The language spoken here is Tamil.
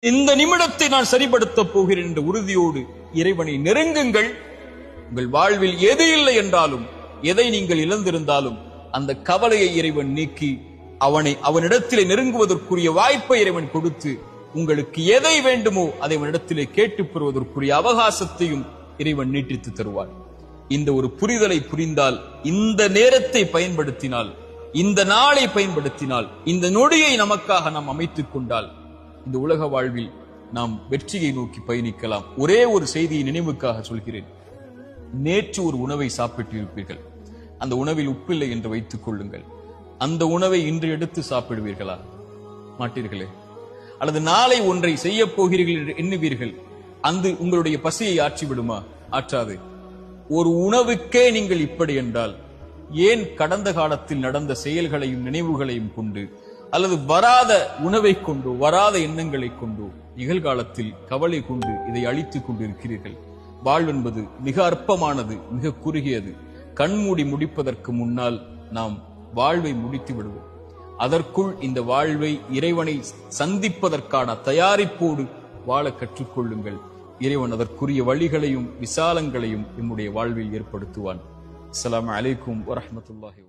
இந்த நிமிடத்தை நான் சரிபடுத்தப் போகிறேன் என்ற உறுதியோடு இறைவனை நெருங்குங்கள். உங்கள் வாழ்வில் எது இல்லை என்றாலும் எதை நீங்கள் இழந்திருந்தாலும் அந்த கவலையை இறைவன் நீக்கி அவனை அவனிடத்திலே நெருங்குவதற்குரிய வாய்ப்பை இறைவன் கொடுத்து உங்களுக்கு எதை வேண்டுமோ அதை அவனிடத்திலே கேட்டுப் பெறுவதற்குரிய அவகாசத்தையும் இறைவன் நீட்டித்து தருவார். இந்த ஒரு புரிதலை புரிந்தால் இந்த நேரத்தை பயன்படுத்தினால் இந்த நாளை பயன்படுத்தினால் இந்த நொடியை நமக்காக நாம் அமைத்துக் கொண்டால் இந்த உலக வாழ்வில் நாம் வெற்றியை நோக்கி பயணிக்கலாம். ஒரே ஒரு செய்தியை நினைவுக்காக சொல்கிறேன். நேற்று ஒரு உணவை சாப்பிட்டு இருப்பீர்கள் அந்த உணவில் உப்பில்லை என்று வைத்துக் கொள்ளுங்கள். அந்த உணவை இன்று எடுத்து சாப்பிடுவீர்களா? மாட்டீர்களே. அல்லது நாளை ஒன்றை செய்ய போகிறீர்கள் என்று எண்ணுவீர்கள். அந்த உங்களுடைய பசியை ஆற்றி விடுமா? ஆற்றாது. ஒரு உணவுக்கே நீங்கள் இப்படி என்றால் ஏன் கடந்த காலத்தில் நடந்த செயல்களையும் நினைவுகளையும் கொண்டு அல்லது வராத உணவை கொண்டோ வராத எண்ணங்களை கொண்டோ நிகழ்காலத்தில் கவலை கொண்டு இதை அழித்துக் கொண்டிருக்கிறீர்கள். வாழ்வென்பது மிக அற்பமானது மிக குறுகியது. கண்மூடி முடிப்பதற்கு முன்னால் நாம் வாழ்வை முடித்து விடுவோம். அதற்குள் இந்த வாழ்வை இறைவனை சந்திப்பதற்கான தயாரிப்போடு வாழ கற்றுக்கொள்ளுங்கள். இறைவன் அதற்குரிய வழிகளையும் விசாலங்களையும் நம்முடைய வாழ்வில் ஏற்படுத்துவான். அஸ்ஸலாமு அலைக்கும் வரமத்துல்லாஹி